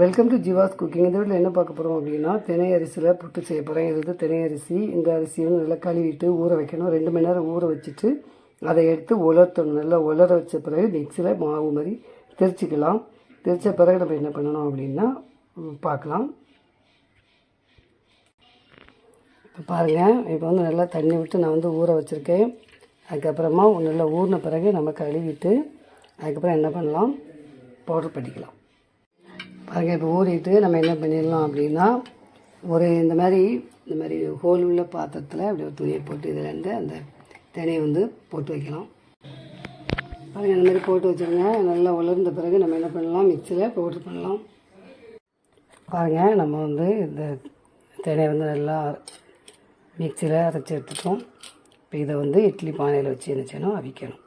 Welcome to Jeeva's cooking இந்த வீட்டில் என்ன பார்க்க போகிறோம் அப்படின்னா தினை அரிசியில் புட்டு செய்ய போகிறேன் இது வந்து தினை அரிசி. இந்த அரிசியை நல்லா கழுவிட்டு ஊற வைக்கணும். ரெண்டு மணி நேரம் ஊற வச்சுட்டு அதை எடுத்து உலர்த்தணும். நல்லா உலர வச்ச பிறகு மிக்சியில் மாவு மாதிரி திரிச்சிக்கலாம். திரிச்ச பிறகு நம்ம என்ன பண்ணணும் அப்படின்னா பார்க்கலாம். இப்போ பாருங்கள் இப்போ வந்து நல்லா தண்ணி விட்டு நான் வந்து ஊற வச்சுருக்கேன். அதுக்கப்புறமா நல்லா ஊறின பிறகு நம்ம கழுவிட்டு அதுக்கப்புறம் என்ன பண்ணலாம்? பவுடர் பண்ணிக்கலாம். பாருங்கள் இப்போ ஊறிட்டு நம்ம என்ன பண்ணிடலாம் அப்படின்னா ஒரு இந்த மாதிரி இந்த மாதிரி ஹோல் உள்ள பாத்திரத்தில் அப்படி ஒரு துணியை போட்டு இதுலேருந்து அந்த தினையை வந்து போட்டு வைக்கலாம். பாருங்கள் இந்த மாதிரி போட்டு வச்சுருங்க. நல்லா உலர்ந்த பிறகு நம்ம என்ன பண்ணலாம்? மிக்சியில் பவுட்ரு பண்ணலாம். பாருங்கள் நம்ம வந்து இந்த தினையை வந்து நல்லா மிக்சியில் அரைச்சி எடுத்துட்டோம். இப்போ இதை வந்து இட்லி பானையில் வச்சு என்ன செய்யணும்? அவிக்கணும்.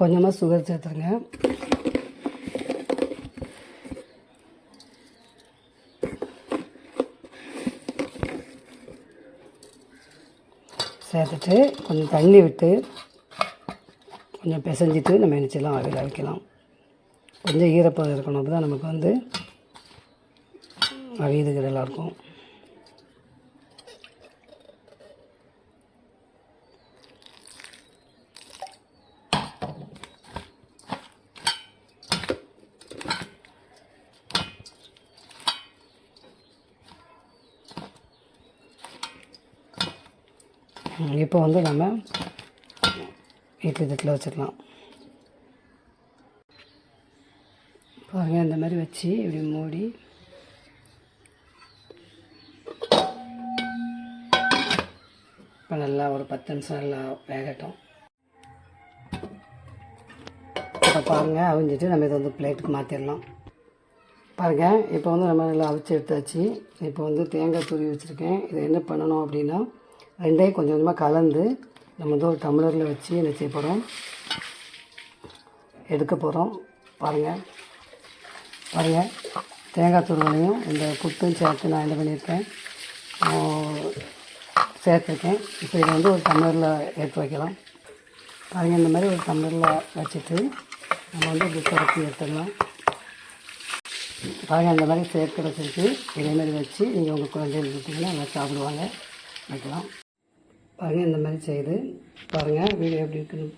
கொஞ்சமாக சுகர் சேர்த்துருங்க சேர்த்துட்டு கொஞ்சம் தண்ணி விட்டு கொஞ்சம் பிசைஞ்சிட்டு நம்ம நினச்சிடலாம் அவையில் அவிக்கலாம். கொஞ்சம் ஈரப்பதம் இருக்கணும் அப்போ தான் நமக்கு வந்து அவியதுக்கு நல்லாயிருக்கும் இப்போ வந்து நம்ம இட்லி தட்டில் வச்சிடலாம். பாருங்கள் இந்த மாதிரி வச்சு இப்படி மூடி. இப்போ நல்லா ஒரு பத்து நிமிஷம் நல்லா வேகட்டும். இப்போ பாருங்கள் அவிஞ்சிட்டு நம்ம இதை வந்து பிளேட்டுக்கு மாற்றிடலாம் பாருங்கள் இப்போ வந்து நம்ம நல்லா அவிச்சு எடுத்தாச்சு. இப்போ வந்து தேங்காய் துருவி வச்சுருக்கேன். இதை என்ன பண்ணணும் அப்படின்னா ரெண்டையும் கொஞ்சம் கொஞ்சமாக கலந்து நம்ம வந்து ஒரு டம்ளரில் வச்சு என்ன செய்ய போகிறோம் எடுக்க போகிறோம் பாருங்கள் பாருங்கள் தேங்காய் துருவலையும் இந்த புட்டும் சேர்த்து நான் என்ன பண்ணியிருக்கேன்? சேர்த்துருக்கேன். இப்போ இதை வந்து ஒரு டம்ளரில் எடுத்து வைக்கலாம். பாருங்கள் இந்த மாதிரி ஒரு டம்ளரில் வச்சுட்டு நம்ம வந்து இப்படி சுரப்பி எடுத்துடலாம். பாருங்கள் இந்த மாதிரி சேர்த்து வச்சுருக்கு. இதே மாதிரி வச்சு நீங்கள் உங்கள் குழந்தைகளுக்கு கொடுத்தீங்கன்னா நல்லா சாப்பிடுவாங்க. வைக்கலாம். பாருங்கள் இந்த மாதிரி செய்யுது. பாருங்கள் வீடியோ எப்படி இருக்குன்னு.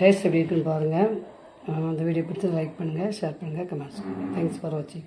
டேஸ்ட் எப்படி இருக்குன்னு பாருங்கள் அந்த வீடியோ பிடிச்சி லைக் பண்ணுங்கள் ஷேர் பண்ணுங்கள் கமெண்ட்ஸ் பண்ணுங்கள் தேங்க்ஸ் ஃபார் வாட்சிங்